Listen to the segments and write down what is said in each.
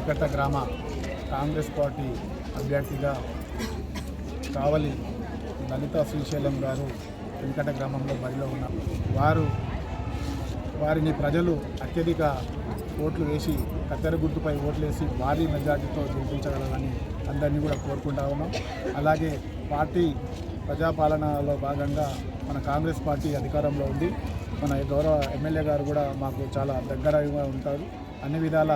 చిలకట్ట గ్రామ కాంగ్రెస్ పార్టీ అభ్యర్థిగా కావలి లలిత శ్రీశైలం గారు వెంకట గ్రామంలో బరిలో ఉన్నారు వారు వారిని ప్రజలు అత్యధిక ఓట్లు వేసి కత్తెర గుర్తుపై ఓట్లు వేసి భారీ మెజార్టీతో గెలిపించగలరని అందరినీ కూడా కోరుకుంటా ఉన్నాం. అలాగే పార్టీ ప్రజాపాలనలో భాగంగా మన కాంగ్రెస్ పార్టీ అధికారంలో ఉంది. మన గౌరవ ఎమ్మెల్యే గారు కూడా మాకు చాలా దగ్గరగా ఉంటారు. అన్ని విధాల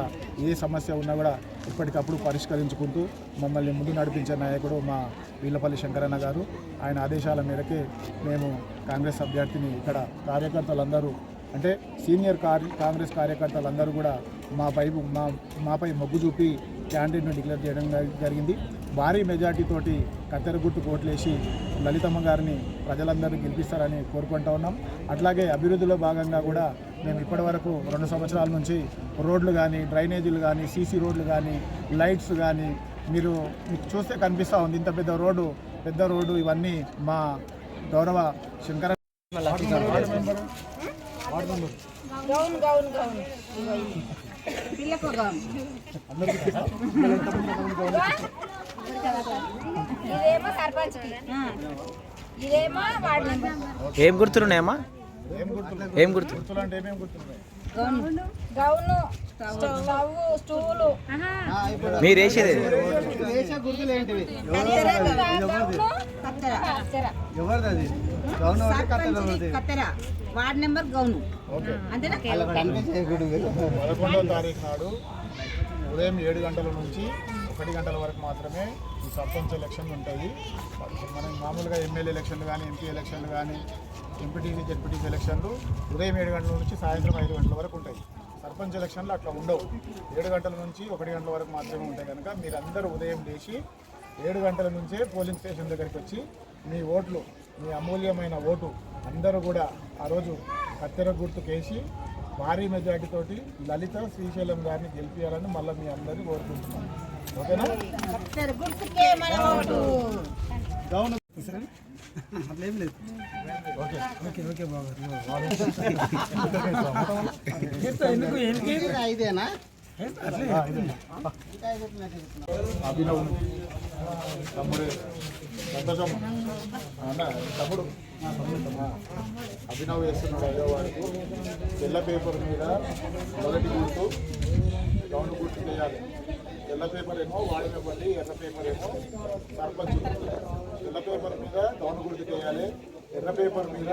ఏ సమస్య ఉన్నా కూడా ఎప్పటికప్పుడు పరిష్కరించుకుంటూ మమ్మల్ని ముందు నడిపించే నాయకుడు మా వీళ్ళపల్లి శంకరన్న గారు. ఆయన ఆదేశాల మేరకే మేము కాంగ్రెస్ అభ్యర్థిని ఇక్కడ కార్యకర్తలందరూ అంటే సీనియర్ కాంగ్రెస్ కార్యకర్తలందరూ కూడా మా పై మా మాపై మొగ్గు చూపి క్యాండిడేట్ను డిక్లేర్ చేయడం జరిగింది. భారీ మెజార్టీతోటి కత్తెర గుర్తు కోట్లేసి లలితమ్మ గారిని ప్రజలందరూ గెలిపిస్తారని కోరుకుంటా ఉన్నాం. అట్లాగే అభివృద్ధిలో భాగంగా కూడా మేము ఇప్పటివరకు రెండు సంవత్సరాల నుంచి రోడ్లు కానీ డ్రైనేజీలు కానీ సీసీ రోడ్లు కానీ లైట్స్ కానీ మీరు మీకు చూస్తే కనిపిస్తూ ఉంది. ఇంత పెద్ద రోడ్డు పెద్ద రోడ్డు ఇవన్నీ మా గౌరవ శంకర అందరికీ ఇదేమో సర్పంచ్ ఇదేమో వార్డు మెంబర్. ఏం గుర్తున్నాయమ్మా ఏం గుర్తు గౌన్ స్టవ్ స్టూలు. మీరు వేసేది వార్డ్ నెంబర్ గౌను. అంతేనా? ఉదయం ఏడు గంటల నుంచి ఒకటి గంటల వరకు మాత్రమే ఈ సర్పంచ్ ఎలక్షన్ ఉంటుంది మనం మామూలుగా ఎమ్మెల్యే ఎలక్షన్లు కానీ ఎంపీ ఎలక్షన్లు కానీ ఎంపీటీసీ జెడ్పీటీసీ ఎలక్షన్లు ఉదయం ఏడు గంటల నుంచి సాయంత్రం ఐదు గంటల వరకు ఉంటాయి. సర్పంచ్ ఎలక్షన్లు అట్లా ఉండవు. ఏడు గంటల నుంచి ఒకటి గంటల వరకు మాత్రమే ఉంటాయి కనుక మీరందరూ ఉదయం లేచి ఏడు గంటల నుంచే పోలింగ్ స్టేషన్ దగ్గరికి వచ్చి మీ ఓట్లు మీ అమూల్యమైన ఓటు అందరూ కూడా ఆ రోజు కత్తెర గుర్తుకేసి భారీ మెజార్టీతోటి లలిత శ్రీశైలం గారిని గెలిపించాలని మళ్ళీ మీ అందరినీ కోరుకుంటున్నాను. ఓకేనా? డౌన్ అట్లేం లేదు ఓకే ఓకే ఓకే బాబు ఎందుకు ఐదేనా అభినవ్ తమ్ముడు సంతోషం అన్న తమ్ముడు అభినవ్ చేస్తున్నాడు ఐదో వాడికి తెల్ల పేపర్ మీద మొదటి గుర్తు రౌండ్ గుర్తు చేయాలి ఎల్ల పేపర్ ఏమో వాడి ఇవ్వండి ఎర్ర పేపర్ ఏమో సర్పంచ్ ఎల్ల పేపర్ మీద డౌన్ గుర్తు చేయాలి ఎర్ర పేపర్ మీద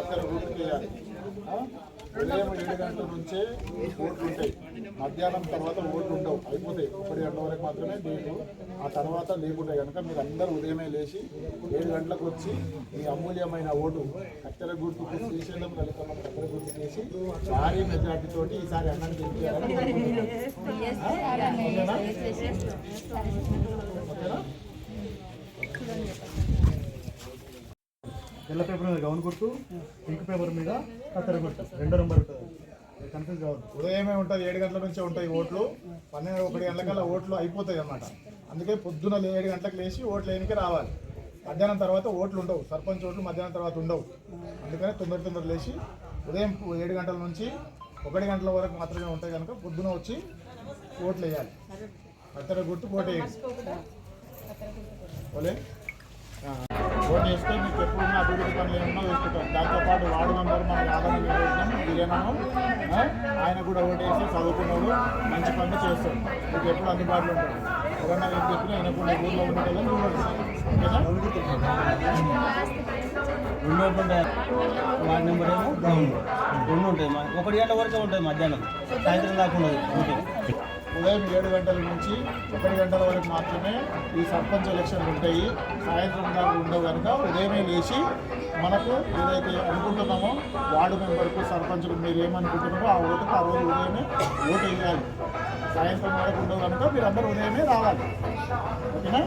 అక్కడ గుర్తు చేయాలి. ఉదయం ఏడు గంటల నుంచే ఓట్లు ఉంటాయి. మధ్యాహ్నం తర్వాత ఓట్లు ఉండవు అయిపోతాయి. ఒకటి గంటల వరకు మాత్రమే డేట్లు ఆ తర్వాత లేకుంటాయి కనుక మీరు అందరూ ఉదయమే లేచి ఏడు గంటలకు వచ్చి మీ అమూల్యమైన ఓటు కత్తెర గుర్తు శ్రీశైలం లలితమ్మ కత్తెర గుర్తు చేసి భారీ మెజార్టీ ఈసారి అన్నం గెలిపించాలని ఎల్ల పేపర్ మీద గౌన్ కొట్టు పింక్ పేపర్ మీద కత్తెర గుర్తు. రెండో నెంబర్ ఉంటుంది. కన్ఫ్యూజ్ కావద్దు. ఉదయమే ఉంటుంది ఏడు గంటల నుంచే ఉంటాయి ఓట్లు. పన్నెండు ఒకటి గంటలకల్లా ఓట్లు అయిపోతాయి అన్నమాట. అందుకే పొద్దున ఏడు గంటలకు లేచి ఓట్లు వేయడానికి రావాలి. మధ్యాహ్నం తర్వాత ఓట్లు ఉండవు. సర్పంచ్ ఓట్లు మధ్యాహ్నం తర్వాత ఉండవు. అందుకని తొందర తొందర లేచి ఉదయం ఏడు గంటల నుంచి ఒకటి గంటల వరకు మాత్రమే ఉంటాయి కనుక పొద్దున వచ్చి ఓట్లు వేయాలి అత్తర గుర్తు ఓటు వేయాలి ఓలే ఓటు వేస్తే మీకు ఎప్పుడున్న అభివృద్ధి పనులు ఏమన్నా వేసుకుంటాం. దాంతోపాటు వార్డు మెంబర్ మన యాదవ్ నియోజకవర్గం ఆయన కూడా ఓటు వేసి చదువుకున్నాడు మంచి పనులు చేస్తాడు. మీకు ఎప్పుడు అందుబాటులో ఉంటాడు. ఎవరన్నా ఏం చెప్పినా ఆయన కూడా ఊళ్ళో ఉండటం వార్డు నెంబర్ ఏమో? గౌన్ రెండు ఉంటాయి. మా- ఒకటి గంటల వరకే ఉంటాయి మధ్యాహ్నం. సాయంత్రం దాకా ఉండదు. ఓకే. ఉదయం ఏడు గంటల నుంచి ఒకటి గంటల వరకు మాత్రమే ఈ సర్పంచ్ ఎలక్షన్లు ఉంటాయి. సాయంత్రం దాకా ఉండవు కనుక ఉదయమే లేచి మనకు ఏదైతే అనుకుంటున్నామో వార్డు మెంబర్కు సర్పంచ్కు మీరు ఏమనుకుంటున్నామో ఆ ఓటుకు ఆ రోజు ఉదయమే ఓటు వేయాలి. సాయంత్రం వరకు ఉండవు కనుక మీరందరూ ఉదయమే రావాలి. ఓకేనా?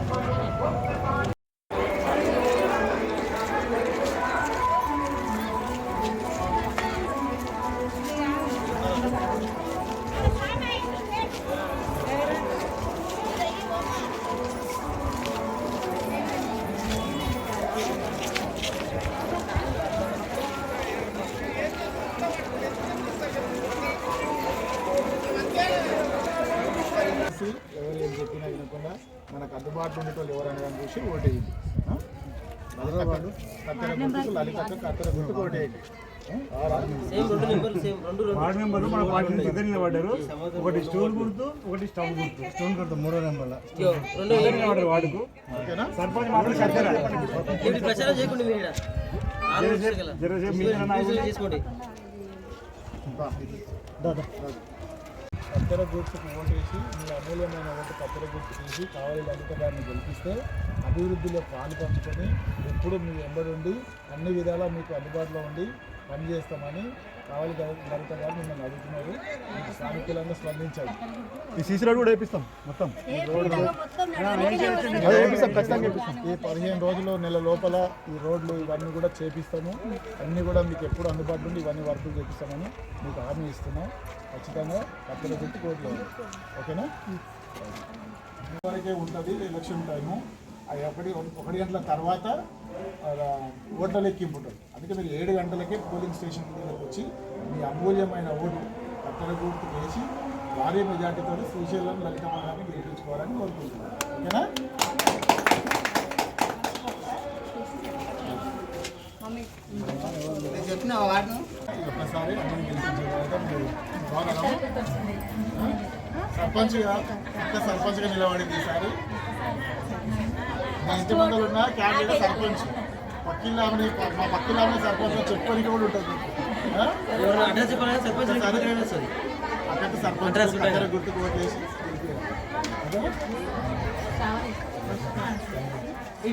చూసి ఓటేయండి? లలితక్క కత్తెర గుర్తుకు లలితక్క గుర్తుకు ఓటేయండి. వార్డు మెంబర్లు మన పార్టీ ఇద్దరు నిలబడ్డారు. ఒకటి స్టూల్ గుర్తు ఒకటి స్టవ్ గుర్తు. స్టూల్ గుర్తు మూడో నెంబర్ల. ఇగో, రెండు ఇద్దరు నిలబడ్డారు వార్డుకు. ఓకేనా? సర్పంచ్ మాత్రం కత్తెర. జరసేపు మీ కత్తెర గుర్తుకు ఓటేసి మీ అమూల్యమైన ఓటు కత్తెర గుర్తు తీసి కావాలి లలిత గారిని గెలిపిస్తే అభివృద్ధిలో పాలు పంచుకొని ఎప్పుడు మీ ఉండి అన్ని విధాలా మీకు అందుబాటులో ఉండి పనిచేస్తామని కావాలి లలిత గారు మిమ్మల్ని అడుగుతున్నారు. మీకు సానుకూలంగా స్పందించాలి ఈ సీసీ రోడ్ కూడా వేపిస్తాం మొత్తం. ఈ పదిహేను రోజులు నెల లోపల ఈ రోడ్లు ఇవన్నీ కూడా చేపిస్తాము. అన్నీ కూడా మీకు ఎప్పుడు అందుబాటులో ఉండి ఇవన్నీ వర్కులు చేపిస్తామని మీకు హామీ ఇస్తున్నాం. ఖచ్చితంగా కత్తెర గుర్తు కోట్లు ఓకేనా? వరకే ఉంటుంది ఎలక్షన్ టైము అది ఒకటి ఒకటి గంటల తర్వాత ఓట్ల లెక్కింపు ఉంటుంది. అందుకే మీరు ఏడు గంటలకే పోలింగ్ స్టేషన్ దగ్గరకు వచ్చి మీ అమూల్యమైన ఓటు కత్తెర గుర్తు వేసి భారీ మెజార్టీతో శ్రీశైలం లలిత మండలాన్ని గెలిపించుకోవాలని కోరుకుంటున్నాను. ఓకేనా? ఒక్కసారి తర్వాత మీరు? సర్పంచ్గా ఒక్క సర్పంచ్గా నిలబడింది ఈసారి. ముందర ఉన్న క్యాండిడేట్ సర్పంచ్. పక్కిల్లామని మా పక్కిల్లామని సర్పంచ్ చెప్పడానికి కూడా ఉంటుంది. ఆ? ఎవరైనా అడ్రస్ చెప్పాలని సర్పంచ్ సరే. అడ్రస్ వస్తుంది అక్కడ సర్పంచ్ అడ్రస్ ఉంటాయి. అక్కడ గుర్తుకు ఓట్లేసి ఓకేనా? ఈ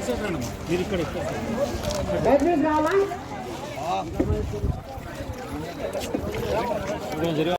డెకరేషన్ మీరు ఇక్కడ